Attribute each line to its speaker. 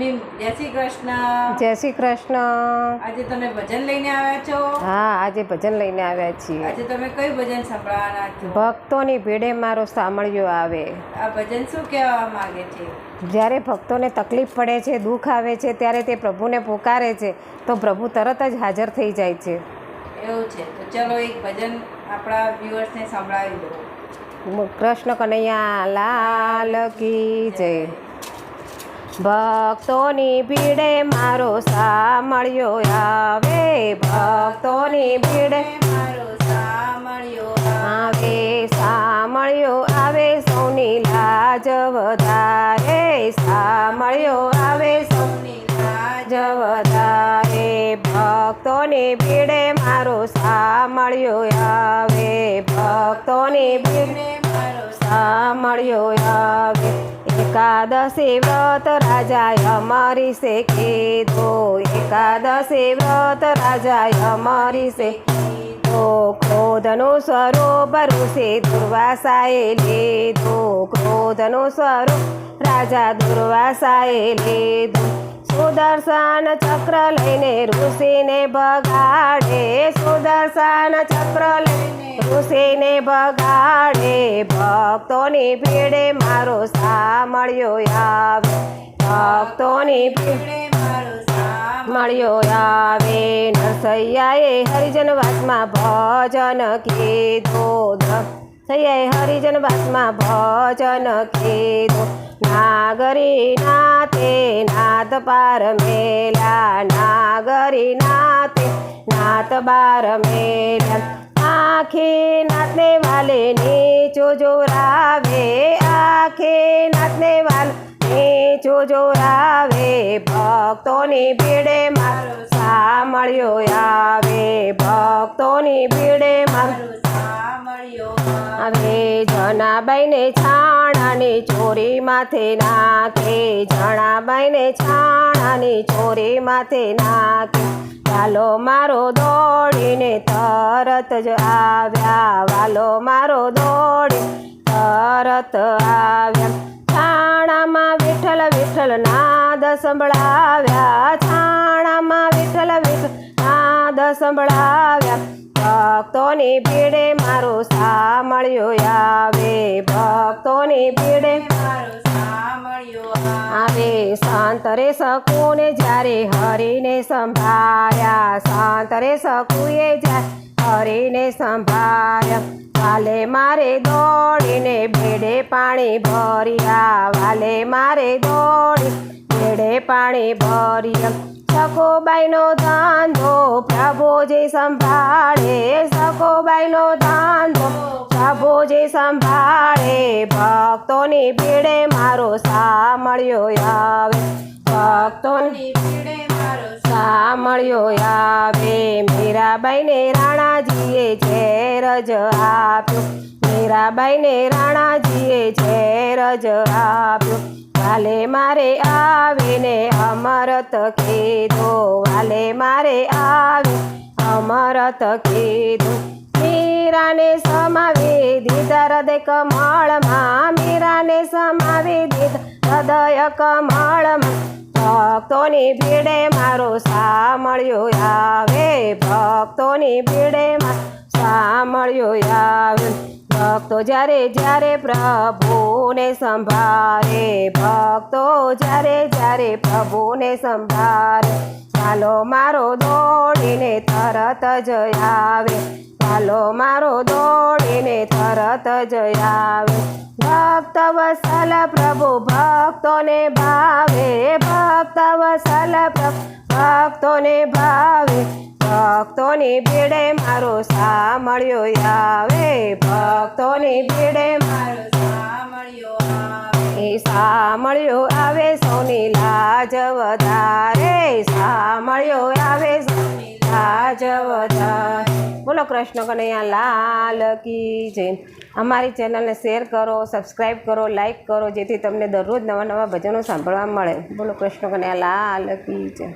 Speaker 1: Mummy જય શ્રી કૃષ્ણ.
Speaker 2: જય શ્રી કૃષ્ણ.
Speaker 1: આજે તમે ભજન લઈને આવ્યા છો?
Speaker 2: હા આજે ભજન લઈને આવ્યા છીએ.
Speaker 1: આજે તમે કયું ભજન સંભળાવવાના છો?
Speaker 2: ભક્તોની ભેડે મારો સાંભળ્યો આવે.
Speaker 1: આ ભજન શું કહેવા માંગે છે?
Speaker 2: જ્યારે ભક્તોને તકલીફ પડે છે દુઃખ આવે છે ત્યારે તે પ્રભુને પોકારે છે તો પ્રભુ તરત જ હાજર થઈ જાય છે.
Speaker 1: એવું છે. તો ચલો એક ભજન આપણા વ્યુઅર્સને સંભળાવી દો.
Speaker 2: કૃષ્ણ કનૈયા લાલ કી જય. ભક્તોની ભીડે મારો સામળિયો આવે. ભક્તોની ભીડે
Speaker 1: મારો સામળ્યો
Speaker 2: આવે. સામળ્યો આવે સૌની લાજ વધારે. સામળ્યો આવે
Speaker 1: સૌની લાજ
Speaker 2: વધારે. ભક્તોની ભીડે મારો સામળ્યો આવે. ભક્તોની ભીડે
Speaker 1: મારો
Speaker 2: સામળ્યો આવે. એકાદશી વ્રત રાજાએ અમારી સે કીધો એકાદશે વ્રત રાજાય અમારી સે તો ક્રોધનો સ્વરૂપ ઋષિ દુર્વાસાએ લીધો. ક્રોધનો સ્વરૂપ રાજા દુર્વાસાએ લીધો. સુદર્શન ચક્ર લઈને ઋષિને બગાડે સુદર્શન ચક્ર ઋષિને બગાડે ભક્તોની ભીડે મારો સાંભળ્યો આવે. ભક્તોની ભીડે મળ્યો આવે. નરસૈયાએ હરિજન વાસમાં ભજન કીધો. સૈયાએ હરિજન વાસમાં ભજન કીધો. નાગરી નાતે નાત પાર મેલા નાગરી નાતે નાત બાર મેલા આખી નાતને વાલે નીચો જોરાવે આખી નાતને વાલે નીચો જોરાવે ભક્તોની ભીડે મારો સામળ્યો આવે, ભક્તોની ભીડે મારો
Speaker 1: સામળ્યો
Speaker 2: આવે. જણાબાઈને છાણાની ચોરી માથે નાખે, જણાબાઈને છાણાની ચોરી માથે નાખે. વાલો મારો દોડીને તરત જ આવ્યા. વાલો મારો દોડી તરત આવ્યા. છાણામાં વિઠ્ઠલ વિઠ્ઠલ નાદ સંભળાવ્યા. છાણામાં વિઠ્ઠલ વિઠ્ઠલ નાદ સંભળાવ્યા. ભક્તોની ભીડે મારું સાંભળ્યું આવે ભક્તોની ભીડે આવે શાંત રે જ્યારે હરીને સંભાળ્યા. શાંત રે શકુએ જ્યારે હરીને સંભાળ્યા. વાલે મારે દોડીને ભેડે પાણી ભર્યા. વાલે મારે દોડી ભેડે પાણી ભર્યા. સખોબાઈનો ધાંધો પ્રભુજી સંભાળે. સખોબાઈનો ધાંધો પ્રભુજી સંભાળે. ભક્તોની ભીડે મારો સામળ્યો આવે. ભક્તોની
Speaker 1: ભીડે મારો
Speaker 2: સામળ્યો આવે. મીરાબાઈને રાણાજીએ ઝેર જ આપ્યો. મીરાબાઈને રાણાજીએ ઝેર જ આપ્યો. વાલે મારે આવીને અમરત કીધો. વાલે મારે આવી અમરત કીધું. મીરાને સમાવી દીધા, હૃદય કમળમાં મીરાને સમાવી દીધા, હૃદય કમળમાં ભક્તોની ભીડે મારો સાંભળ્યું આવે, ભક્તોની ભીડે મારો સામળ્યો આવે. ભક્તો જ્યારે જ્યારે પ્રભુને સંભાળે, ભક્તો જ્યારે જ્યારે પ્રભુને સંભાળે, ચાલો મારો દોડીને તરત જ આવે. ચાલો મારો દોડીને તરત જ આવે. ભક્ત વસલ પ્રભુ ભક્તોને ભાવે, ભક્ત વસલ પ્રભુ ભક્તોને ભાવે. ભક્તોની ભીડે મારો સામળ્યો આવે. ભક્તોની ભીડે મારો
Speaker 1: સામળ્યો આવે.
Speaker 2: સામળ્યો આવે સોની લાજ વધારે. સામળ્યો આવે સોની લાજ વધારે. બોલો કૃષ્ણ કનૈયા, લાલ કી જય. અમારી ચેનલને શેર કરો સબસ્ક્રાઈબ કરો, લાઇક કરો, જેથી તમને દરરોજ નવા નવા ભજનો સાંભળવા મળે. બોલો કૃષ્ણ કનૈયા, લાલ કી જય.